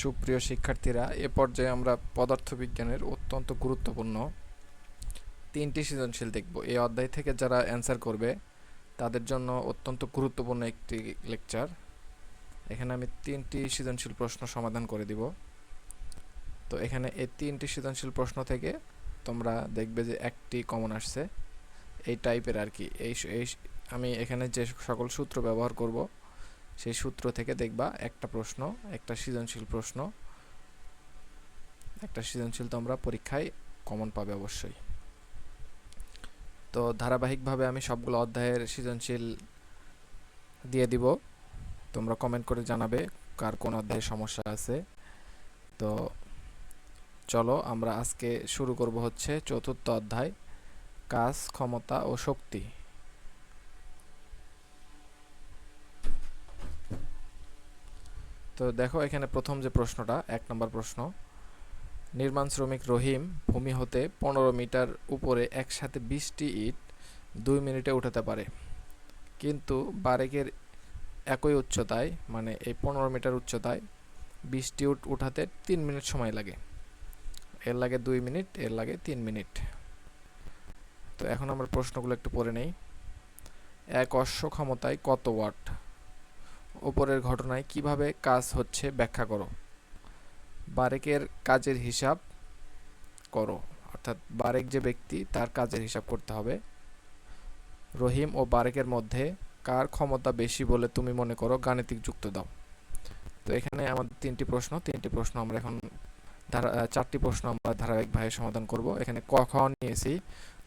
সুপ্রিয় শিক্ষার্থীরা, এ পর্যায়ে আমরা পদার্থবিজ্ঞানের অত্যন্ত গুরুত্বপূর্ণ তিনটি সৃজনশীল দেখব। এই অধ্যায় থেকে যারা অ্যান্সার করবে, তাদের জন্য অত্যন্ত গুরুত্বপূর্ণ একটি লেকচার এখানে আমি তিনটি সৃজনশীল প্রশ্ন সমাধান করে দিব। তো এখানে এই তিনটি সৃজনশীল প্রশ্ন থেকে তোমরা দেখবে যে একটি কমন আসছে। এই টাইপের আর কি। এই আমি এখানে যে সকল সূত্র ব্যবহার করব সেই সূত্র থেকে দেখবা একটা প্রশ্ন, একটা সৃজনশীল প্রশ্ন। একটা সৃজনশীল তোমরা পরীক্ষায় কমন পাবে অবশ্যই। তো ধারাবাহিকভাবে আমি সবগুলো অধ্যায়ের সৃজনশীল দিয়ে দিব। তোমরা কমেন্ট করে জানাবে কার কোন অধ্যায়ে সমস্যা আছে। তো চলো আমরা আজকে শুরু করব হচ্ছে চতুর্থ অধ্যায়, কাজ, ক্ষমতা ও শক্তি। তো দেখো এখানে প্রথম যে প্রশ্নটা, এক নম্বর প্রশ্ন। নির্মাণ শ্রমিক রহিম ভূমি হতে পনেরো মিটার উপরে একসাথে বিশটি ইট দুই মিনিটে উঠাতে পারে। কিন্তু বারেকের একই উচ্চতায় মানে এই পনেরো মিটার উচ্চতায় বিশটি উট উঠাতে তিন মিনিট সময় লাগে। এর লাগে দুই মিনিট, এর লাগে তিন মিনিট। তো এখন আমরা প্রশ্নগুলো একটু পড়ে নেই। এক অশ্ব ক্ষমতায় কত ওয়াট? ওপরের ঘটনায় কীভাবে কাজ হচ্ছে ব্যাখ্যা করো। বারেকের কাজের হিসাব করো, অর্থাৎ বারেক যে ব্যক্তি তার কাজের হিসাব করতে হবে। রহিম ও বারেকের মধ্যে কার ক্ষমতা বেশি বলে তুমি মনে করো গাণিতিক যুক্ত দাও। তো এখানে আমাদের তিনটি প্রশ্ন তিনটি প্রশ্ন আমরা এখন ধারা, চারটি প্রশ্ন আমরা ধারাবাহিকভাবে সমাধান করব। এখানে ক, খ নিয়েছি।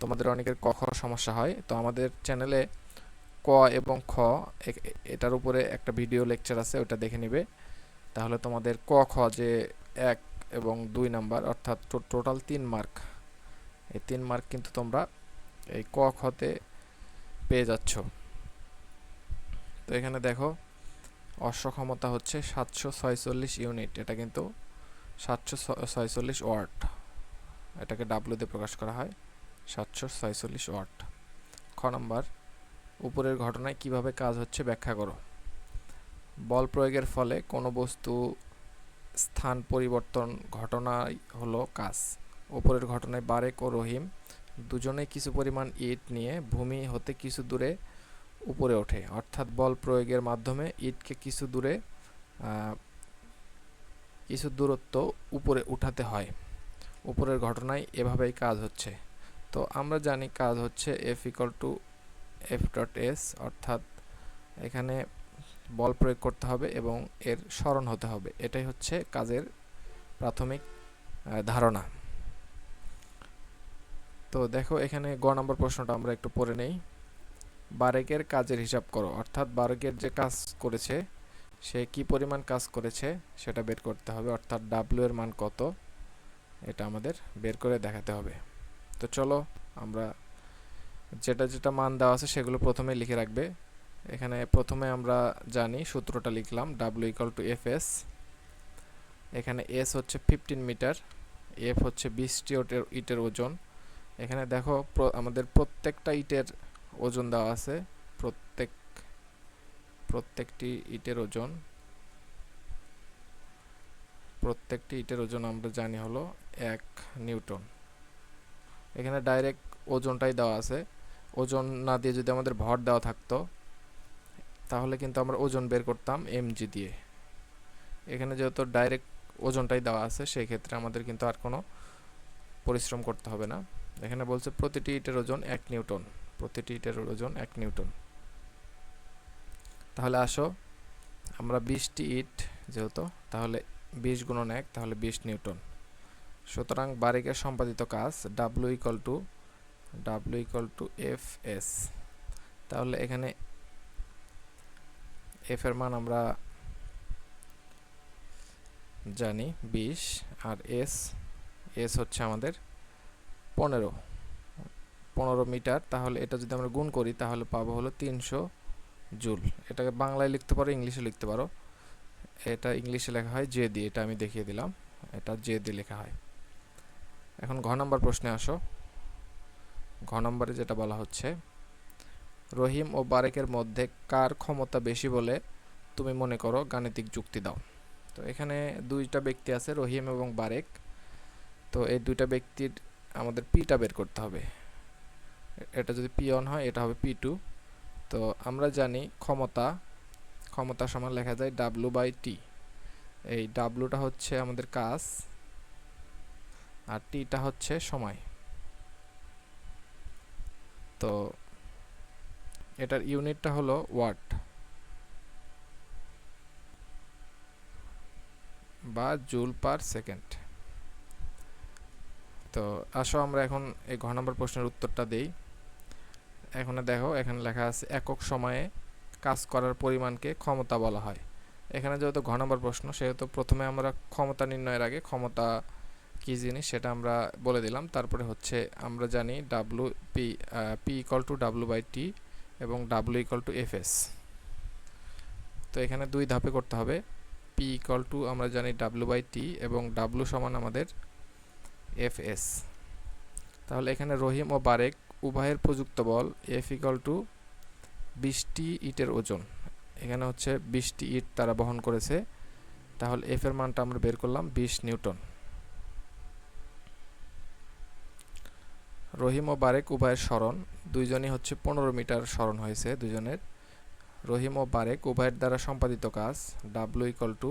তোমাদের অনেকের ক, খ সমস্যা হয়। তো আমাদের চ্যানেলে ক এবং খ এটার উপরে একটা ভিডিও লেকচার আছে, ওটা দেখে নিবে। তাহলে তোমাদের ক, খ যে এক এবং দুই নাম্বার, অর্থাৎ টোটাল তিন মার্ক এই তিন মার্ক কিন্তু তোমরা এই ক খতে পেয়ে যাচ্ছ। তো এখানে দেখো, অশ্বক্ষমতা হচ্ছে সাতশো ছয়চল্লিশ ইউনিট এটা কিন্তু সাতশো ছয়চল্লিশ ওয়াট এটাকে ডাব্লু দিয়ে প্রকাশ করা হয়, সাতশো ছয়চল্লিশ ওয়াট খ নাম্বার উপরের ঘটনায় কীভাবে কাজ হচ্ছে ব্যাখ্যা করো। বল প্রয়োগের ফলে কোনো বস্তু স্থান পরিবর্তন ঘটনাই হলো কাজ। ওপরের ঘটনায় বারেক ও রহিম দুজনেই কিছু পরিমাণ ইট নিয়ে ভূমি হতে কিছু দূরে উপরে ওঠে। অর্থাৎ বল প্রয়োগের মাধ্যমে ইটকে কিছু দূরে কিছু দূরত্ব উপরে উঠাতে হয়। উপরের ঘটনায় এভাবেই কাজ হচ্ছে। তো আমরা জানি কাজ হচ্ছে F equal to F dot S অর্থাৎ এখানে বল প্রয়োগ করতে হবে এবং এর স্মরণ হতে হবে। এটাই হচ্ছে কাজের প্রাথমিক ধারণা। তো দেখো, এখানে গ নম্বর প্রশ্নটা আমরা একটু পড়ে নেই। বারেকের কাজের হিসাব করো, অর্থাৎ বারেকের যে কাজ করেছে, সে কি পরিমাণ কাজ করেছে সেটা বের করতে হবে, অর্থাৎ ডাব্লিউ এর মান কত, এটা আমাদের বের করে দেখাতে হবে। তো চলো আমরা যেটা যেটা মান দেওয়া আছে সেগুলো প্রথমে লিখে রাখবে। এখানে প্রথমে আমরা জানি সূত্রটা লিখলাম W equal to F S এখানে এস হচ্ছে ফিফটিন মিটার এফ হচ্ছে বিশটি ইটের ওজন। এখানে দেখো আমাদের প্রত্যেকটা ইটের ওজন দেওয়া আছে, প্রত্যেক, প্রত্যেকটি ইটের ওজন। প্রত্যেকটি ইটের ওজন আমরা জানি হলো এক নিউটন। এখানে ডাইরেক্ট ওজনটাই দেওয়া আছে। ওজন না দিয়ে যদি আমাদের ভর দেওয়া থাকতো, তাহলে কিন্তু আমরা ওজন বের করতাম এমজি দিয়ে। এখানে যেহেতু ডাইরেক্ট ওজনটাই দেওয়া আছে সেই ক্ষেত্রে আমাদের কিন্তু আর কোনো পরিশ্রম করতে হবে না। এখানে বলছে প্রতিটি ইটের ওজন এক নিউটন, প্রতিটি ইটের ওজন এক নিউটন। তাহলে আসো, আমরা বিশটি ইট যেহেতু, তাহলে বিশ গুণন এক, তাহলে বিশ নিউটন। সুতরাং বারিকের সম্পাদিত কাজ W equal to W equal to F S তাহলে এখানে এফ এর মান আমরা জানি বিশ, আর এস এস হচ্ছে আমাদের পনেরো। পনেরো মিটার, তাহলে এটা যদি আমরা গুণ করি, তাহলে পাবো হলো তিনশো জুল। এটাকে বাংলায় লিখতে পারো, ইংলিশে লিখতে পারো। এটা ইংলিশে লেখা হয় জে দিয়ে এটা আমি দেখিয়ে দিলাম। এটা জে দিয়ে লেখা হয়। এখন ঘ নম্বর প্রশ্নে আসো। ঘ নম্বরে যেটা বলা হচ্ছে, রহিম ও বারেকের মধ্যে কার ক্ষমতা বেশি বলে তুমি মনে করো গাণিতিক যুক্তি দাও। তো এখানে দুইটা ব্যক্তি আছে, রহিম এবং বারেক। তো এই দুইটা ব্যক্তির আমাদের পিটা বের করতে হবে। এটা যদি পি অন হয়, এটা হবে পি টু তো আমরা জানি ক্ষমতা ক্ষমতা সমান লেখা যায় ডাব্লু বাই টি এই ডাব্লুটা হচ্ছে আমাদের কাজ, আর টিটা হচ্ছে সময়। তো এটার ইউনিটটা হলো ওয়াট বা জুল পার সেকেন্ড। তো আসো আমরা এখন এই ঘ নম্বর প্রশ্নের উত্তরটা দেই। এখানে দেখো, এখানে লেখা আছে, একক সময়ে কাজ করার পরিমাণকে ক্ষমতা বলা হয়। এখানে যেহেতু ঘ নম্বর প্রশ্ন, সেহেতু প্রথমে আমরা ক্ষমতা নির্ণয়ের আগে ক্ষমতা কী জিনিস সেটা আমরা বলে দিলাম। তারপরে হচ্ছে আমরা জানি W P P equal to W by T এবং W equal to F S তো এখানে দুই ধাপে করতে হবে। পি ইকাল টু আমরা জানি ডাব্লু বাই টি এবং ডাব্লু সমান আমাদের এফ এস তাহলে এখানে রহিম ও বারেক উভয়ের প্রযুক্ত বল এফ ইকাল টু বিশটি ইটের ওজন। এখানে হচ্ছে বিশটি ইট তারা বহন করেছে। তাহলে এফ এর মানটা আমরা বের করলাম বিশ নিউটন। রহিম ও বারেক উভয়ের স্মরণ, দুইজনই হচ্ছে পনেরো মিটার স্মরণ হয়েছে দুজনের রহিম ও বারেক উভয়ের দ্বারা সম্পাদিত কাজ ডাব্লু ইকল টু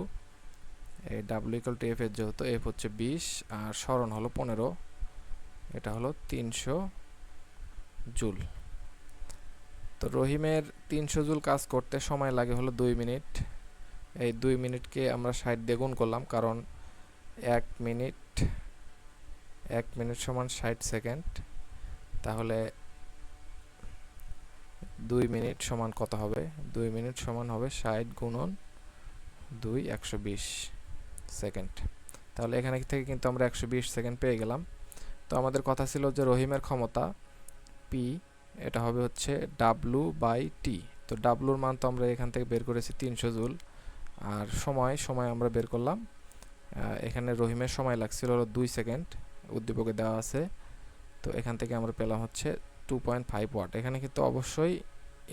এই ডাব্লু ইকল টু এফ এর যেহেতু এফ হচ্ছে বিশ, আর স্মরণ হলো পনেরো, এটা হলো তিনশো জুল। তো রহিমের তিনশো জুল কাজ করতে সময় লাগে হলো দুই মিনিট। এই দুই মিনিটকে আমরা ষাট দিয়ে গুণ করলাম, কারণ এক মিনিট এক মিনিট সমান ষাট সেকেন্ড। তাহলে দুই মিনিট সমান কত হবে? দুই মিনিট সমান হবে ষাট গুণন দুই একশো বিশ সেকেন্ড। তাহলে এখানে থেকে কিন্তু আমরা একশো বিশ সেকেন্ড পেয়ে গেলাম। তো আমাদের কথা ছিল যে রহিমের ক্ষমতা পি এটা হবে হচ্ছে ডাব্লু বাই টি তো ডাব্লুর মান তো আমরা এখান থেকে বের করেছি তিনশো জুল। আর সময় সময় আমরা বের করলাম। এখানে রহিমের সময় লাগছিল হলো দুই সেকেন্ড। উদ্দীপকে দেওয়া আছে। তো এখান থেকে আমরা পেলাম হচ্ছে টু পয়েন্ট ফাইভ ওয়াট এখানে কিন্তু অবশ্যই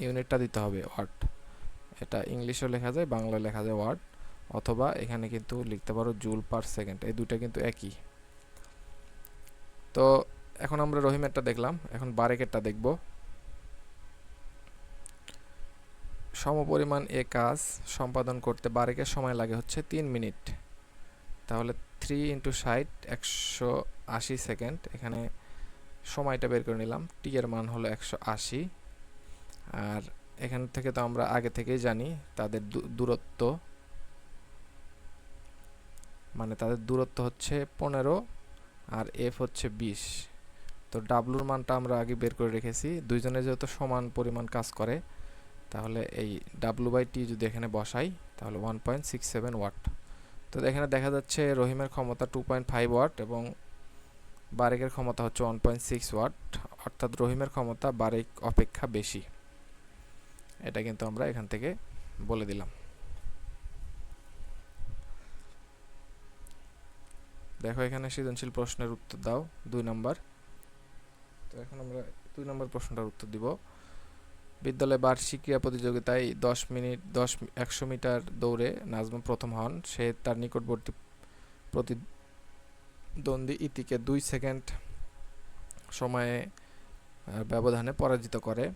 ইউনিটটা দিতে হবে ওয়াট এটা ইংলিশেও লেখা যায় বাংলা লেখা যায় ওয়াট অথবা এখানে কিন্তু লিখতে পারো জুল পার সেকেন্ড এই দুইটা কিন্তু একই। তো এখন আমরা রহিমেরটা দেখলাম। এখন বারেকেরটা দেখব। সমপরিমাণ এ কাজ সম্পাদন করতে বারেকের সময় লাগে হচ্ছে তিন মিনিট। তাহলে থ্রি ইন্টু ষাট একশো আশি সেকেন্ড এখানে সময়টা বের করে নিলাম টি এর মান হলো একশো আশি। আর এখান থেকে তো আমরা আগে থেকেই জানি তাদের দূরত্ব মানে তাদের দূরত্ব হচ্ছে পনেরো আর এফ হচ্ছে বিশ। তো ডাব্লুর মানটা আমরা আগে বের করে রেখেছি। দুইজনে যেহেতু সমান পরিমাণ কাজ করে, তাহলে এই ডাব্লু বাই টি যদি এখানে বসাই, তাহলে one point six seven watt তো এখানে দেখা যাচ্ছে রহিমের ক্ষমতা টু পয়েন্ট ফাইভ ওয়াট এবং বারেকের ক্ষমতা হচ্ছে ওয়ান পয়েন্ট সিক্স ওয়াট, অর্থাৎ রহিমের ক্ষমতা বারেক অপেক্ষা বেশি। এটা কিন্তু আমরা এখান থেকে বলে দিলাম। দেখো এখানে সৃজনশীল প্রশ্নের উত্তর দাও, দুই নম্বর। তো এখন আমরা দুই নম্বর প্রশ্নটার উত্তর দিব। বিদ্যালয়ে বার্ষিক ক্রীড়া প্রতিযোগিতায় দশ মিনিট, দশ, একশো মিটার দৌড়ে নাজমা প্রথম হন। সে তার নিকটবর্তী প্রতিদ্বন্দ্বী ইতিকে দুই সেকেন্ড সময়ে ব্যবধানে পরাজিত করে।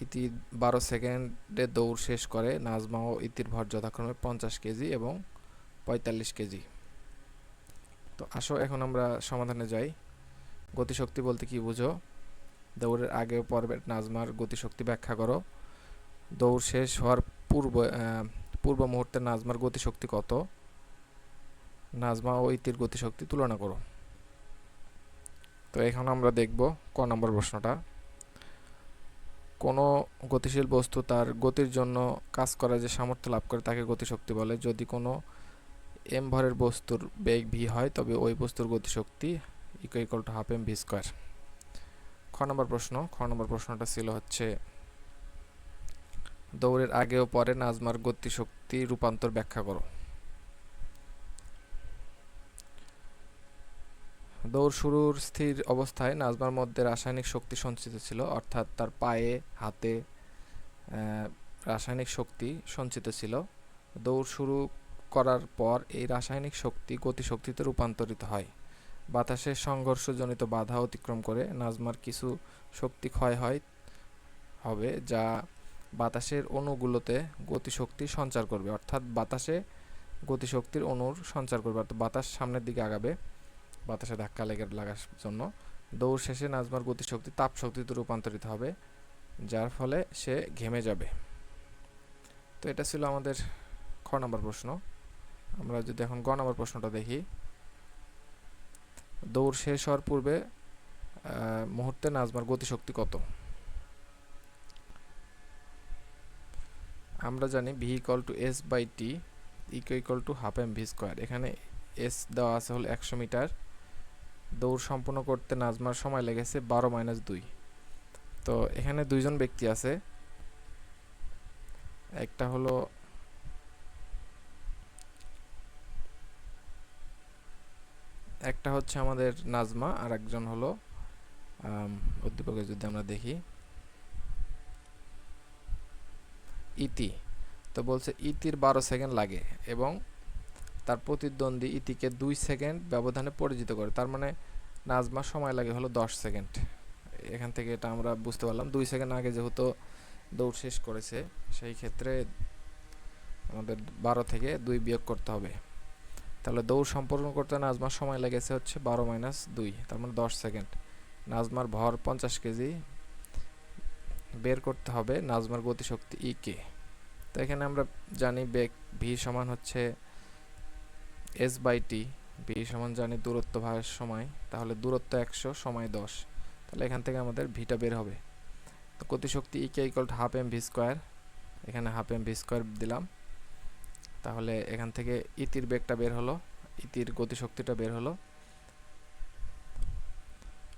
ইতি বারো সেকেন্ডে দৌড় শেষ করে। নাজমা ও ইতির ভর যথাক্রমে পঞ্চাশ কেজি এবং পঁয়তাল্লিশ কেজি। তো আসো, এখন আমরা সমাধানে যাই। গতিশক্তি বলতে কি বুঝো? দৌড়ের আগে পর্বে নাজমার গতিশক্তি ব্যাখ্যা করো। দৌড় শেষ হওয়ার পূর্ব পূর্ব মুহূর্তে নাজমার গতিশক্তি কত? নাজমা ও ইতির গতিশক্তি তুলনা করো। তো এখন আমরা দেখব ক নম্বর প্রশ্নটা। কোনো গতিশীল বস্তু তার গতির জন্য কাজ করার যে সামর্থ্য লাভ করে তাকে গতিশক্তি বলে। যদি কোনো এম ভরের বস্তুর বেগ ভি হয়, তবে ওই বস্তুর গতিশক্তি eco equal to half M V square খ নম্বর প্রশ্ন, খ নম্বর প্রশ্নটা ছিল হচ্ছে, দৌড়ের আগে ও পরে নাজমার গতিশক্তি রূপান্তর ব্যাখ্যা করো। দৌড় শুরুর স্থির অবস্থায় নাজমার মধ্যে রাসায়নিক শক্তি সঞ্চিত ছিল, অর্থাৎ তার পায়ে, হাতে রাসায়নিক শক্তি সঞ্চিত ছিল। দৌড় শুরু করার পর এই রাসায়নিক শক্তি গতিশক্তিতে রূপান্তরিত হয়। বাতাসের সংঘর্ষজনিত বাধা অতিক্রম করে নাজমার কিছু শক্তি ক্ষয় হয়, হবে, যা বাতাসের অণুগুলোতে গতিশক্তি সঞ্চার করবে। অর্থাৎ বাতাসে গতিশক্তির অণুর সঞ্চার করবে। অর্থাৎ বাতাস সামনের দিকে আগাবে, বাতাসে ধাক্কা লেগে লাগার জন্য। দৌড় শেষে নাজমার গতিশক্তি তাপ শক্তিতে রূপান্তরিত হবে, যার ফলে সে ঘেমে যাবে। তো এটা ছিল আমাদের খ নম্বর প্রশ্ন। আমরা যদি এখন গ নম্বর প্রশ্নটা দেখি দৌড় শেষ হওয়ার পূর্বে মুহূর্তে নাজমার গতিশক্তি কত? আমরা জানি V equal to S by T eco equal to half M V square এখানে এস দেওয়া আছে হলো একশো মিটার। দৌড় সম্পূর্ণ করতে নাজমার সময় লেগেছে বারো মাইনাস দুই। তো এখানে দুইজন ব্যক্তি আছে। একটা হলো একটা হচ্ছে আমাদের নাজমা আর একজন হলো আম, উদ্দীপকে যদি আমরা দেখি। ইতি তো বলছে ইতির বারো সেকেন্ড লাগে এবং তার প্রতিদ্বন্দ্বী ইতিকে দুই সেকেন্ড ব্যবধানে পরিচিত করে। তার মানে নাজমার সময় লাগে হলো দশ সেকেন্ড। এখান থেকে এটা আমরা বুঝতে পারলাম। দুই সেকেন্ড আগে যেহেতু দৌড় শেষ করেছে সেই ক্ষেত্রে আমাদের বারো থেকে দুই বিয়োগ করতে হবে। তাহলে দৌড় সম্পন্ন করতে নাজমার সময় লেগেছে হচ্ছে বারো মাইনাস দুই, তার মানে দশ সেকেন্ড নাজমার ভর পঞ্চাশ কেজি, বের করতে হবে নাজমার গতিশক্তি ই কে তো এখানে আমরা জানি বেগ ভি সমান হচ্ছে এস বাই টি ভি সমান জানি দূরত্ব ভাগের সময়, তাহলে দূরত্ব একশো, সময় দশ। তাহলে এখান থেকে আমাদের ভিটা বের হবে। তো গতিশক্তি E K equal half M V square এখানে হাফ এম ভি স্কোয়ার দিলাম। তাহলে এখান থেকে ইতির বেগটা বের হলো, ইতির গতিশক্তিটা বের হলো।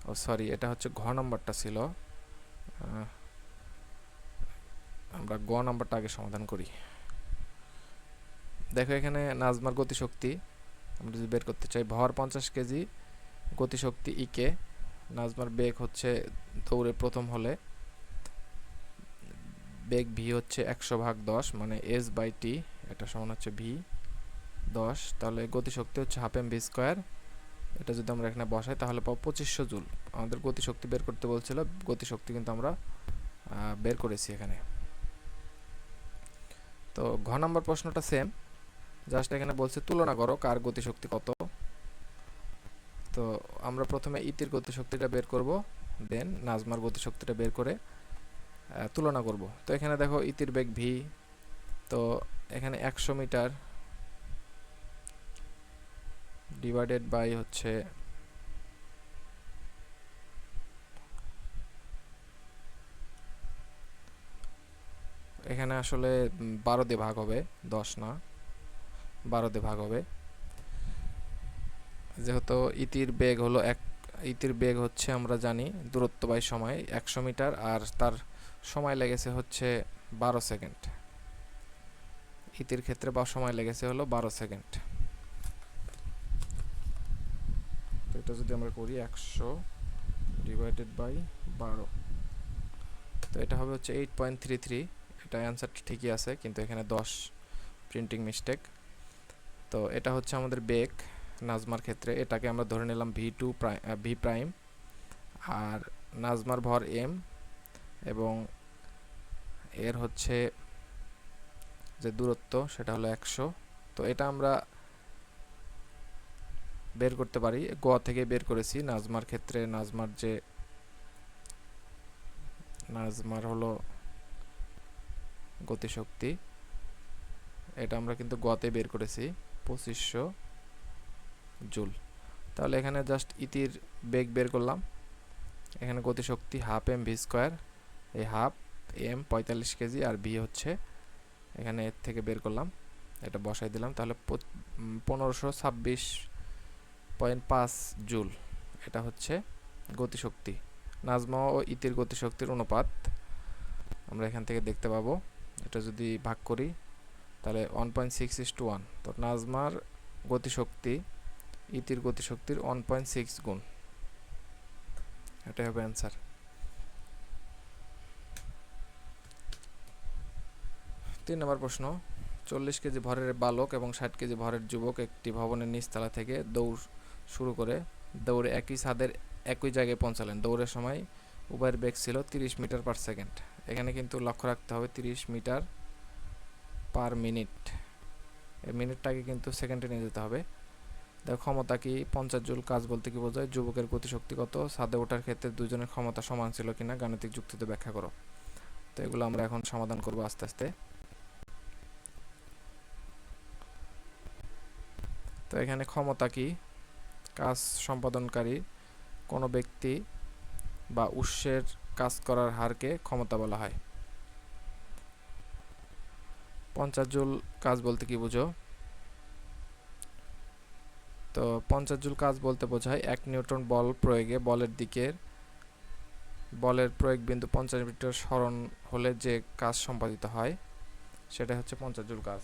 ও সরি এটা হচ্ছে ঘ নম্বরটা ছিল। আমরা গ নম্বরটা আগে সমাধান করি। দেখো এখানে নাজমার গতিশক্তি, আমরা যদি বের করতে চাই, ভর পঞ্চাশ কেজি, গতিশক্তি ইকে নাজমার বেগ হচ্ছে দৌড়ে প্রথম হলে। বেগ ভি হচ্ছে একশো ভাগ দশ মানে এস বাই টি এটা সমান হচ্ছে ভি দশ। তাহলে গতিশক্তি হচ্ছে হাফ এম ভি স্কোয়ার এটা যদি আমরা এখানে বসাই, তাহলে পাবো পঁচিশশো জুল। আমাদের গতিশক্তি বের করতে বলছিল, গতিশক্তি কিন্তু আমরা বের করেছি এখানে। তো ঘ নম্বর প্রশ্নটা সেম জাস্ট এখানে বলছে, তুলনা করো কার গতিশক্তি কত। তো আমরা প্রথমে ইতির গতিশক্তিটা বের করব দেন নাজমার গতিশক্তিটা বের করে তুলনা করব। তো এখানে দেখো ইতির বেগ ভি তো এখানে একশো মিটার ডিভাইডেড বাই হচ্ছে এখানে আসলে বারো দিয়ে ভাগ হবে, দশ না, বারো দিয়ে ভাগ হবে। যেহেতু ইতির বেগ হলো এক, ইতির বেগ হচ্ছে আমরা জানি দূরত্ব বাই সময় একশো মিটার আর তার সময় লেগেছে হচ্ছে বারো সেকেন্ড। ইতির ক্ষেত্রে বা সময় লেগেছে হলো বারো সেকেন্ড। তো এটা যদি আমরা করি একশো ডিভাইডেড বাই বারো, তো এটা হবে হচ্ছে এইট পয়েন্ট থ্রি থ্রি এটা অ্যান্সারটা ঠিকই আছে, কিন্তু এখানে দশ প্রিন্টিং মিস্টেক তো এটা হচ্ছে আমাদের বেগ নাজমার ক্ষেত্রে। এটাকে আমরা ধরে নিলাম V two prime V prime আর নাজমার ভর এম এবং এর হচ্ছে যে দূরত্ব, সেটা হলো একশো। তো এটা আমরা বের করতে পারি। গ থেকে বের করেছি। নাজমার ক্ষেত্রে নাজমার যে নাজমার হলো গতিশক্তি, এটা আমরা কিন্তু গতে বের করেছি। পঁচিশশো জুল। তাহলে এখানে জাস্ট ইতির বেগ বের করলাম। এখানে গতিশক্তি হাফ এম ভি স্কোয়ার। এই হাফ এম পঁয়তাল্লিশ কেজি আর ভি হচ্ছে এখানে এর থেকে বের করলাম। এটা বসাই দিলাম। তাহলে পনেরোশো ছাব্বিশ পয়েন্ট পাঁচ জুল। এটা হচ্ছে গতিশক্তি। নাজমা ও ইতির গতিশক্তির অনুপাত। আমরা এখান থেকে দেখতে পাবো। এটা যদি ভাগ করি, তাহলে one point six is to one তো নাজমার গতিশক্তি, ইতির গতিশক্তির ওয়ান পয়েন্ট সিক্স গুণ। এটাই হবে অ্যান্সার তিন নম্বর প্রশ্ন, চল্লিশ কেজি ভরের বালক এবং ষাট কেজি ভরের যুবক একটি ভবনের নিচতলা থেকে দৌড় শুরু করে দৌড়ে একই ছাদের একই জায়গায় পৌঁছালেন। দৌড়ের সময় উভয়ের বেগ ছিল তিরিশ মিটার পার সেকেন্ড। এখানে কিন্তু লক্ষ্য রাখতে হবে, তিরিশ মিটার পার মিনিট। এই মিনিটটাকে কিন্তু সেকেন্ডে নিয়ে যেতে হবে। দেখো, ক্ষমতা কি? পঞ্চাশ জুল কাজ বলতে কি বোঝায়? যুবকের গতিশক্তি কত? ছাদে ওঠার ক্ষেত্রে দুজনের ক্ষমতা সমান ছিল কিনা? গাণিতিক যুক্তিতে ব্যাখ্যা করো। তো এগুলো আমরা এখন সমাধান করব আস্তে আস্তে। তো এখানে ক্ষমতা কি? কাজ সম্পাদনকারী কোনো ব্যক্তি বা উৎসের কাজ করার হারকে ক্ষমতা বলা হয়। পঞ্চাশ জুল কাজ বলতে কি বুঝো? তো পঞ্চাশ জুল কাজ বলতে বোঝায় এক নিউটন বল প্রয়োগে বলের দিকের, বলের প্রয়োগ বিন্দু পঞ্চাশ মিটার স্মরণ হলে যে কাজ সম্পাদিত হয় সেটা হচ্ছে পঞ্চাশ জুল কাজ।